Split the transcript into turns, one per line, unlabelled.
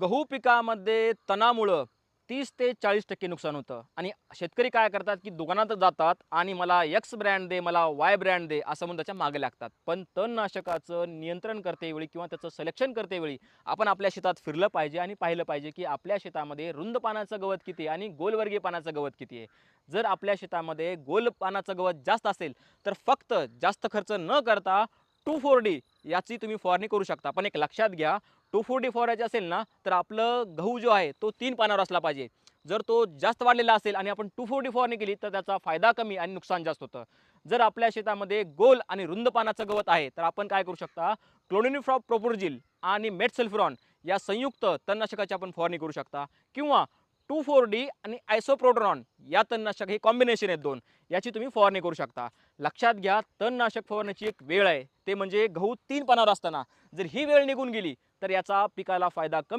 गहू पिकामध्ये तणामुळं तीस ते चाळीस टक्के नुकसान होतं. आणि शेतकरी काय करतात की दुकानात जातात आणि मला एक्स ब्रँड दे मला वाय ब्रँड दे असं म्हणून त्याच्यामागे लागतात. पण तणनाशकाचं नियंत्रण करतेवेळी किंवा त्याचं सिलेक्शन करतेवेळी आपण आपल्या शेतात फिरलं पाहिजे आणि पाहिलं पाहिजे की आपल्या शेतामध्ये रुंद पानाचं गवत किती आहे आणि गोलवर्गीय पानाचं गवत किती आहे. जर आपल्या शेतामध्ये गोल पानाचं गवत जास्त असेल तर फक्त जास्त खर्च न करता टू फोर डी याची तुम्ही फवारणी करू शकता. पण एक लक्षात घ्या टू फोर डी फवारायचे असेल ना तर आपलं गहू जो आहे तो तीन पानावर असला पाहिजे. जर तो जास्त वाढलेला असेल आणि आपण टू फोर डी फवारणी केली तर त्याचा फायदा कमी आणि नुकसान जास्त होतं. जर आपल्या शेतामध्ये गोल आणि रुंद पानाचं गवत आहे तर आपण काय करू शकता? क्लोनिनिफ्रॉप प्रोपोर्जिल आणि मेटसल्फ्रॉन या संयुक्त तणनाशकाची आपण फवारणी करू शकता. किंवा टू फोर डी आणि आयसोप्रोड्रॉन या तणनाशक हे कॉम्बिनेशन आहेत दोन. याची तुम्ही फवारणी करू शकता. लक्षात घ्या तणनाशक फवारण्याची एक वेळ आहे. ते म्हणजे गहू तीन पानावर असताना. जर ही वेळ निघून गेली तर याचा पिकाला फायदा कमी